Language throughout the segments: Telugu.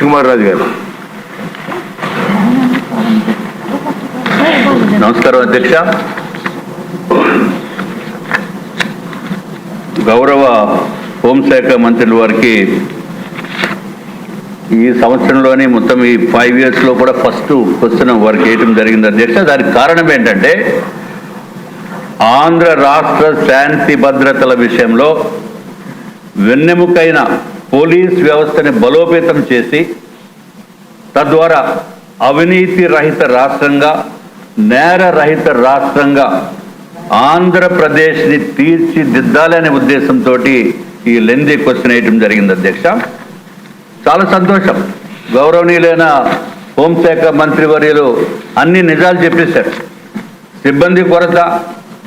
కుమార్ రాజు గారు. నమస్కారం అధ్యక్ష. గౌరవ హోంశాఖ మంత్రుల వారికి ఈ సంవత్సరంలోనే మొత్తం ఈ ఫైవ్ ఇయర్స్లో కూడా ఫస్ట్ క్వశ్చన్ వారికి వేయటం జరిగింది అధ్యక్ష. దానికి కారణం ఏంటంటే ఆంధ్ర రాష్ట్ర శాంతి భద్రతల విషయంలో వెన్నెముకైన పోలీస్ వ్యవస్థని బలోపేతం చేసి తద్వారా అవినీతి రహిత రాష్ట్రంగా నేర రహిత రాష్ట్రంగా ఆంధ్రప్రదేశ్ని తీర్చిదిద్దాలనే ఉద్దేశంతో ఈ లెంది క్వశ్చన్ వేయటం జరిగింది అధ్యక్ష. చాలా సంతోషం. గౌరవనీయులైన హోంశాఖ మంత్రివర్యులు అన్ని నిజాలు చెప్పేశారు. సిబ్బంది కొరత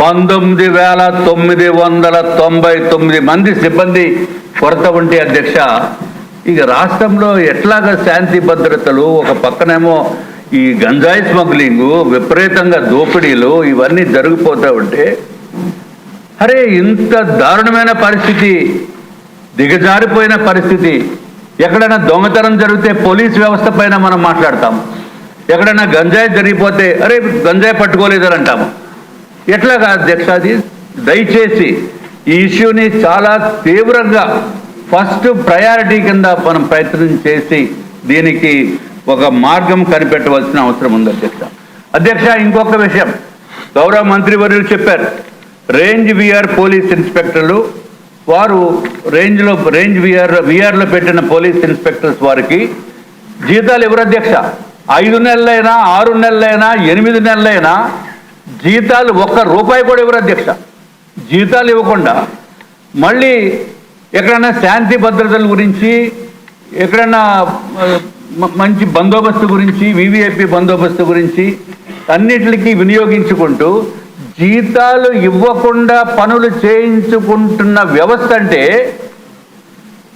పంతొమ్మిది వేల తొమ్మిది వందల తొంభై తొమ్మిది మంది సిబ్బంది కొరత ఉంటే అధ్యక్ష ఇక రాష్ట్రంలో ఎట్లాగా శాంతి భద్రతలు ఒక పక్కనేమో ఈ గంజాయి స్మగ్లింగు విపరీతంగా దోపిడీలు ఇవన్నీ జరిగిపోతూ ఉంటే అరే ఇంత దారుణమైన పరిస్థితి దిగజారిపోయిన పరిస్థితి ఎక్కడైనా దొంగతనం జరిగితే పోలీస్ వ్యవస్థ పైన మనం మాట్లాడతాం. ఎక్కడైనా గంజాయి జరిగిపోతే అరే గంజాయి పట్టుకోలేదని అంటాము ఎట్లాగా అధ్యక్ష? అది దయచేసి ఈ ఇష్యూని చాలా తీవ్రంగా ఫస్ట్ ప్రయారిటీ కింద మనం ప్రయత్నం చేసి దీనికి ఒక మార్గం కనిపెట్టవలసిన అవసరం ఉంది అధ్యక్ష. అధ్యక్ష ఇంకొక విషయం. గౌరవ మంత్రివర్యులు చెప్పారు రేంజ్ విఆర్ పోలీస్ ఇన్స్పెక్టర్లు. వారు రేంజ్లో రేంజ్ విఆర్ విఆర్లో పెట్టిన పోలీస్ ఇన్స్పెక్టర్స్ వారికి జీతాలు ఎవరు అధ్యక్ష. ఐదు నెలలైనా ఆరు నెలలైనా ఎనిమిది నెలలైనా జీతాలు ఒక్క రూపాయి కూడా ఇవ్వరు అధ్యక్ష. జీతాలు ఇవ్వకుండా మళ్ళీ ఎక్కడైనా శాంతి భద్రతల గురించి ఎక్కడైనా మంచి బందోబస్తు గురించి వివిఐపి బందోబస్తు గురించి అన్నిటికీ వినియోగించుకుంటూ జీతాలు ఇవ్వకుండా పనులు చేయించుకుంటున్న వ్యవస్థ అంటే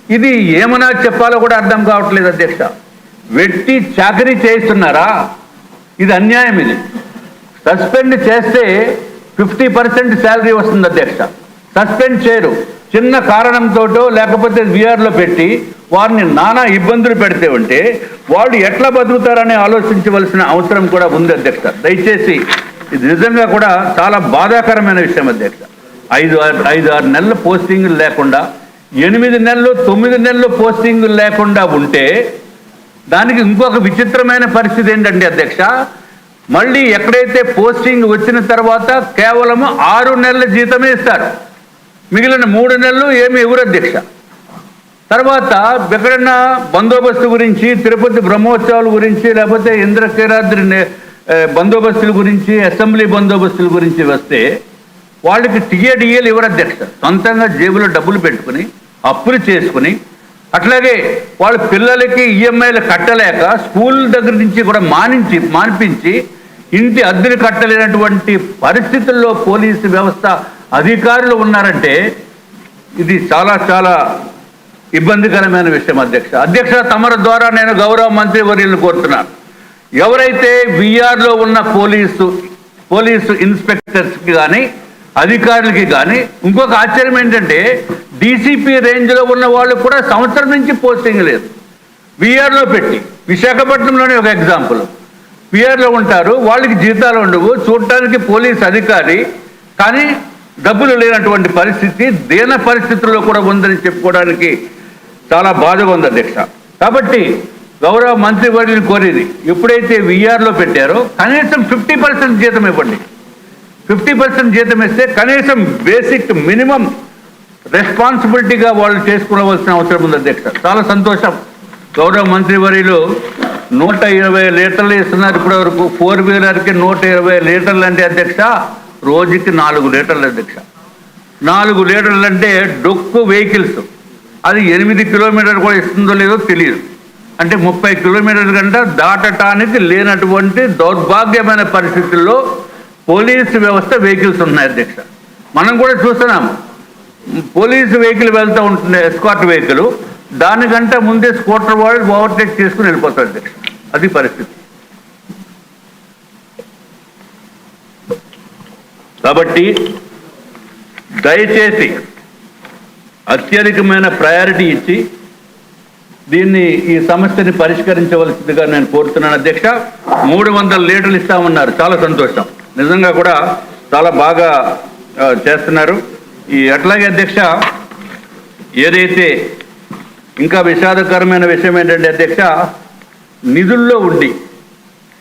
ఇది ఏమన్నా చెప్పాలో కూడా అర్థం కావట్లేదు అధ్యక్ష. వెట్టి చాకరీ చేయిస్తున్నారా? ఇది అన్యాయం ఇది. సస్పెండ్ చేస్తే ఫిఫ్టీ పర్సెంట్ శాలరీ వస్తుంది అధ్యక్ష. సస్పెండ్ చేయరు. చిన్న కారణంతోటో లేకపోతే విఆర్లో పెట్టి వారిని నానా ఇబ్బందులు పెడితే ఉంటే వాళ్ళు ఎట్లా బతుకుతారని ఆలోచించవలసిన అవసరం కూడా ఉంది అధ్యక్ష. దయచేసి ఇది నిజంగా కూడా చాలా బాధాకరమైన విషయం అధ్యక్ష. ఐదు ఐదు ఆరు నెలల పోస్టింగులు లేకుండా ఎనిమిది నెలలు తొమ్మిది నెలలు పోస్టింగులు లేకుండా ఉంటే దానికి ఇంకొక విచిత్రమైన పరిస్థితి ఏంటంటే అధ్యక్ష? మళ్ళీ ఎక్కడైతే పోస్టింగ్ వచ్చిన తర్వాత కేవలం ఆరు నెలల జీతమే ఇస్తారు. మిగిలిన మూడు నెలలు ఏమి ఇవ్వరు అధ్యక్ష. తర్వాత ఎక్కడన్నా బందోబస్తు గురించి తిరుపతి బ్రహ్మోత్సవాల గురించి లేకపోతే ఇంద్రకీరాద్రి బందోబస్తుల గురించి అసెంబ్లీ బందోబస్తుల గురించి వస్తే వాళ్ళకి టీఏడిఏలు ఎవరు అధ్యక్ష. సొంతంగా జేబులో డబ్బులు పెట్టుకుని అప్పులు చేసుకుని అట్లాగే వాళ్ళ పిల్లలకి ఈఎంఐలు కట్టలేక స్కూల్ దగ్గర నుంచి కూడా మానించి మానిపించి ఇంటి అద్దెలు కట్టలేనటువంటి పరిస్థితుల్లో పోలీసు వ్యవస్థ అధికారులు ఉన్నారంటే ఇది చాలా చాలా ఇబ్బందికరమైన విషయం అధ్యక్ష. అధ్యక్ష తమర ద్వారా నేను గౌరవ మంత్రి వర్యులను కోరుతున్నాను. ఎవరైతే విఆర్లో ఉన్న పోలీసు పోలీసు ఇన్స్పెక్టర్స్కి కానీ అధికారులకి కానీ ఇంకొక ఆశ్చర్యం ఏంటంటే డీసీపీ రేంజ్లో ఉన్న వాళ్ళు కూడా సంవత్సరం నుంచి పోస్టింగ్ లేదు. విఆర్లో పెట్టి విశాఖపట్నంలోనే ఒక ఎగ్జాంపుల్. పిఆర్లో ఉంటారు వాళ్ళకి జీతాలు ఉండవు. చూడటానికి పోలీస్ అధికారి కానీ డబ్బులు లేనటువంటి పరిస్థితి దీన పరిస్థితుల్లో కూడా ఉందని చెప్పుకోవడానికి చాలా బాధగా ఉంది అధ్యక్ష. కాబట్టి గౌరవ మంత్రివర్యులు కోరేది ఎప్పుడైతే విఆర్లో పెట్టారో కనీసం ఫిఫ్టీ పర్సెంట్ జీతం ఇవ్వండి. ఫిఫ్టీ పర్సెంట్ జీతం ఇస్తే కనీసం బేసిక్ మినిమం రెస్పాన్సిబిలిటీగా వాళ్ళు చేసుకోవలసిన అవసరం ఉంది అధ్యక్ష. చాలా సంతోషం. గౌరవ మంత్రివర్యులు నూట ఇరవై లీటర్లు ఇస్తున్నారు ఇప్పటి వరకు ఫోర్ వీలర్కి నూట ఇరవై లీటర్లు అంటే అధ్యక్ష రోజుకి నాలుగు లీటర్లు అధ్యక్ష. నాలుగు లీటర్లు అంటే డొక్కు వెహికల్స్. అది ఎనిమిది కిలోమీటర్ కూడా ఇస్తుందో లేదో తెలియదు. అంటే ముప్పై కిలోమీటర్ల కంటే దాటటానికి లేనటువంటి దౌర్భాగ్యమైన పరిస్థితుల్లో పోలీసు వ్యవస్థ వెహికల్స్ ఉన్నాయి అధ్యక్ష. మనం కూడా చూస్తున్నాము పోలీసు వెహికల్ వెళ్తూ ఉంటుంది ఎస్కాట్ వెహికల్. దానికంటే ముందే స్కూటర్ వాళ్ళు ఓవర్టేక్ చేసుకుని వెళ్ళిపోతారు అధ్యక్ష. అది పరిస్థితి. కాబట్టి దయచేసి అత్యధికమైన ప్రయారిటీ ఇచ్చి దీన్ని ఈ సమస్యని పరిష్కరించవలసిందిగా నేను కోరుతున్నాను. అధ్యక్ష మూడు వందల లీటర్లు ఇస్తామన్నారు. చాలా సంతోషం. నిజంగా కూడా చాలా బాగా చేస్తున్నారు. ఈ అట్లాగే అధ్యక్ష ఏదైతే ఇంకా విషాదకరమైన విషయం ఏంటంటే అధ్యక్ష నిధుల్లో ఉండి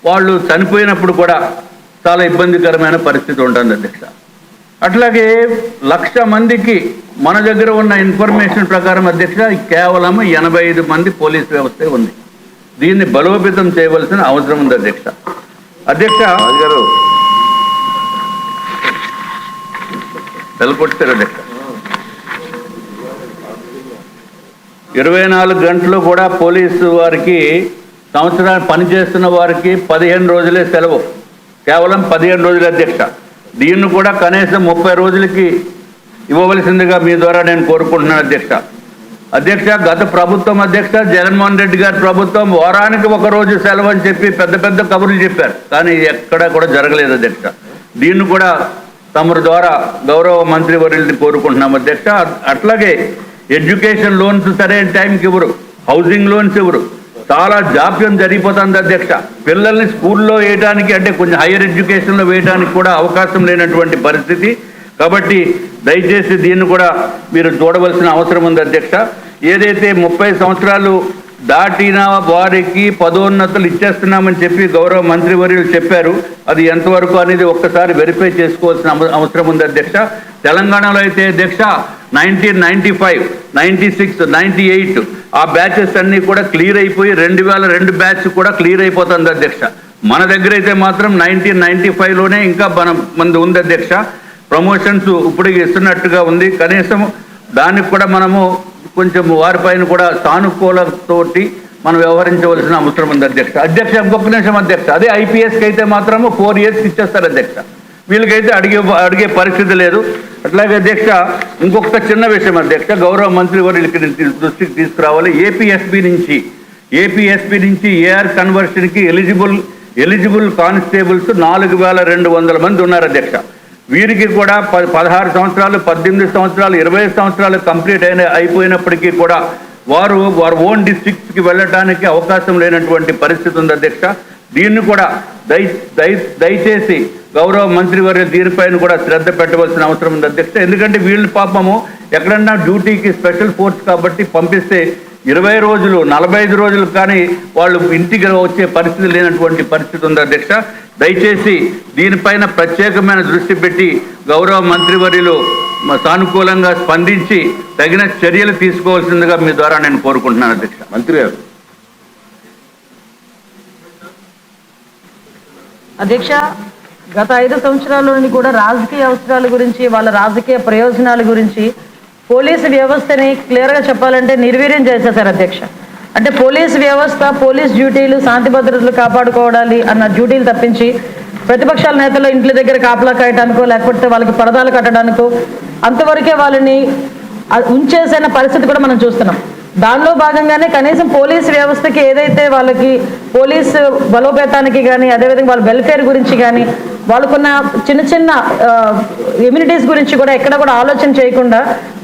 వాళ్ళు చనిపోయినప్పుడు కూడా చాలా ఇబ్బందికరమైన పరిస్థితి ఉంటుంది అధ్యక్ష. అట్లాగే లక్ష మందికి మన దగ్గర ఉన్న ఇన్ఫర్మేషన్ ప్రకారం అధ్యక్ష కేవలం ఎనభై ఐదు మంది పోలీస్ వ్యవస్థ ఉంది. దీన్ని బలోపేతం చేయవలసిన అవసరం ఉంది అధ్యక్ష. అధ్యక్ష గారు నెలకొట్టారు అధ్యక్ష. ఇరవై నాలుగు గంటలు కూడా పోలీసు వారికి సంవత్సరాలు పనిచేస్తున్న వారికి పదిహేను రోజులే సెలవు. కేవలం పదిహేను రోజుల అధ్యక్ష. దీన్ని కూడా కనీసం ముప్పై రోజులకి ఇవ్వవలసిందిగా మీ ద్వారా నేను కోరుకుంటున్నాను అధ్యక్ష. అధ్యక్ష గత ప్రభుత్వం అధ్యక్ష జగన్మోహన్ రెడ్డి గారి ప్రభుత్వం వారానికి ఒక రోజు సెలవు అని చెప్పి పెద్ద పెద్ద కబుర్లు చెప్పారు. కానీ ఎక్కడా కూడా జరగలేదు అధ్యక్ష. దీన్ని కూడా తమరి ద్వారా గౌరవ మంత్రి వర్యుల్ని కోరుకుంటున్నాం అధ్యక్ష. అట్లాగే ఎడ్యుకేషన్ లోన్స్ సరైన టైంకి ఇవ్వరు. హౌసింగ్ లోన్స్ ఇవ్వరు. చాలా జాప్యం జరిగిపోతుంది అధ్యక్ష. పిల్లల్ని స్కూల్లో వేయడానికి అంటే కొంచెం హైయర్ ఎడ్యుకేషన్లో వేయడానికి కూడా అవకాశం లేనటువంటి పరిస్థితి. కాబట్టి దయచేసి దీన్ని కూడా మీరు చూడవలసిన అవసరం ఉంది అధ్యక్ష. ఏదైతే ముప్పై సంవత్సరాలు దాటిన వారికి పదోన్నతులు ఇచ్చేస్తున్నామని చెప్పి గౌరవ మంత్రివర్యులు చెప్పారు. అది ఎంతవరకు అనేది ఒక్కసారి వెరిఫై చేసుకోవాల్సిన అవసరం ఉంది అధ్యక్ష. తెలంగాణలో అయితే అధ్యక్ష nineteen ninety five ninety six ninety eight ఆ బ్యాచెస్ అన్నీ కూడా క్లియర్ అయిపోయి రెండు వేల రెండు బ్యాచ్ కూడా క్లియర్ అయిపోతుంది అధ్యక్ష. మన దగ్గర అయితే మాత్రం నైన్టీన్ నైన్టీ ఫైవ్లోనే ఇంకా మన మంది ఉంది అధ్యక్ష. ప్రమోషన్స్ ఇప్పుడు ఇస్తున్నట్టుగా ఉంది. కనీసం దానికి కూడా మనము కొంచెం వారిపైన కూడా సానుకూలతోటి మనం వ్యవహరించవలసిన అవసరం ఉంది అధ్యక్ష. అధ్యక్ష ఇంకొక నిమిషం అధ్యక్ష. అదే ఐపీఎస్కి అయితే మాత్రము ఫోర్ ఇయర్స్ ఇచ్చేస్తారు అధ్యక్ష. వీళ్ళకైతే అడిగే అడిగే పరిస్థితి లేదు. అట్లాగే అధ్యక్ష ఇంకొక చిన్న విషయం అధ్యక్ష గౌరవ మంత్రి వారికి దృష్టికి తీసుకురావాలి. ఏపీఎస్పీ నుంచి ఏపీఎస్పీ నుంచి ఏఆర్ కన్వర్షన్కి ఎలిజిబుల్ ఎలిజిబుల్ కానిస్టేబుల్స్ నాలుగు వేల రెండు వందల మంది ఉన్నారు అధ్యక్ష. వీరికి కూడా ప పదహారు సంవత్సరాలు పద్దెనిమిది సంవత్సరాలు ఇరవై సంవత్సరాలు కంప్లీట్ అయిన అయిపోయినప్పటికీ కూడా వారు వారు ఓన్ డిస్ట్రిక్ట్స్కి వెళ్ళటానికి అవకాశం లేనటువంటి పరిస్థితి ఉంది అధ్యక్ష. దీన్ని కూడా దయ దయ దయచేసి గౌరవ మంత్రివర్య దీనిపైన కూడా శ్రద్ధ పెట్టవలసిన అవసరం ఉంది. అధ్యక్ష ఎందుకంటే వీళ్ళు పాపము ఎక్కడన్నా డ్యూటీకి స్పెషల్ ఫోర్స్ కాబట్టి పంపిస్తే ఇరవై రోజులు నలభై ఐదు రోజులు కానీ వాళ్ళు ఇంటికి వచ్చే పరిస్థితి లేనటువంటి పరిస్థితి ఉంది అధ్యక్ష. దయచేసి దీనిపైన ప్రత్యేకమైన దృష్టి పెట్టి గౌరవ మంత్రివర్యులు మ- సానుకూలంగా స్పందించి తగిన చర్యలు తీసుకోవాల్సిందిగా మీ ద్వారా నేను కోరుకుంటున్నాను అధ్యక్ష. మంత్రి గారు అధ్యక్ష గత ఐదు సంవత్సరాల్లోని కూడా రాజకీయ అవసరాల గురించి వాళ్ళ రాజకీయ ప్రయోజనాల గురించి పోలీసు వ్యవస్థని క్లియర్గా చెప్పాలంటే నిర్వీర్యం చేశారు అధ్యక్ష. అంటే పోలీసు వ్యవస్థ పోలీస్ డ్యూటీలు శాంతి భద్రతలు కాపాడుకోవాలి అన్న డ్యూటీలు తప్పించి ప్రతిపక్షాల నేతలు ఇంట్ల దగ్గర కాపలా కాయటానికో లేకపోతే వాళ్ళకి పరదాలు కట్టడానికో అంతవరకే వాళ్ళని ఉంచేసిన పరిస్థితి కూడా మనం చూస్తున్నాం. దానిలో భాగంగానే కనీసం పోలీస్ వ్యవస్థకి ఏదైతే వాళ్ళకి పోలీస్ బలోపేతానికి కానీ అదేవిధంగా వాళ్ళ వెల్ఫేర్ గురించి కానీ వాళ్ళకున్న చిన్న చిన్న ఇమ్యూనిటీస్ గురించి కూడా ఎక్కడ కూడా ఆలోచన చేయకుండా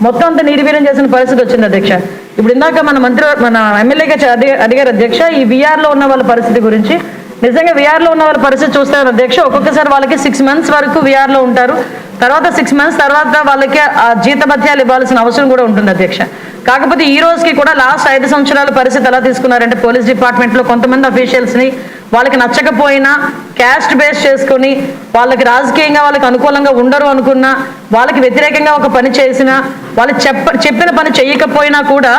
మొత్తం అంతా నిర్వీర్యం చేసిన పరిస్థితి వచ్చింది అధ్యక్ష. ఇప్పుడు ఇందాక మన మంత్రి మన ఎమ్మెల్యేగా అడిగారు అధ్యక్ష ఈ విఆర్లో ఉన్న వాళ్ళ పరిస్థితి గురించి. నిజంగా విఆర్లో ఉన్న వాళ్ళ పరిస్థితి చూస్తారు అధ్యక్ష ఒక్కొక్కసారి వాళ్ళకి సిక్స్ మంత్స్ వరకు విఆర్లో ఉంటారు. తర్వాత సిక్స్ మంత్స్ తర్వాత వాళ్ళకి ఆ జీతభత్యాలు ఇవ్వాల్సిన అవసరం కూడా ఉంటుంది అధ్యక్ష. కాకపోతే ఈ రోజుకి కూడా లాస్ట్ ఐదు సంవత్సరాల పరిస్థితి ఎలా తీసుకున్నారంటే పోలీస్ డిపార్ట్మెంట్లో కొంతమంది అఫీషియల్స్ని వాళ్ళకి నచ్చకపోయినా క్యాస్ట్ బేస్ చేసుకొని వాళ్ళకి రాజకీయంగా వాళ్ళకి అనుకూలంగా ఉండరు అనుకున్నా వాళ్ళకి వ్యతిరేకంగా ఒక పని చేసినా వాళ్ళు చెప్ప చెప్పిన పని చేయకపోయినా కూడా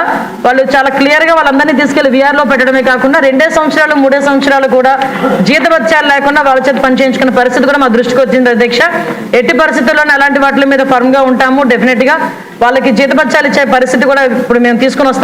వాళ్ళు చాలా క్లియర్గా వాళ్ళందరినీ తీసుకెళ్ళి విఆర్లో పెట్టడమే కాకుండా రెండే సంవత్సరాలు మూడే సంవత్సరాలు కూడా జీతభత్యాలు లేకుండా వాళ్ళ చేత పనిచేయించుకున్న పరిస్థితి కూడా మా దృష్టికి వచ్చింది అధ్యక్ష. ఎట్టి పరిస్థితుల్లోనే అలాంటి వాటి మీద ఫర్మ్గా ఉంటాము డెఫినెట్గా వాళ్ళకి జీతభత్యాలు ఇచ్చే పరిస్థితి కూడా ఇప్పుడు మేము తీసుకొని వస్తాం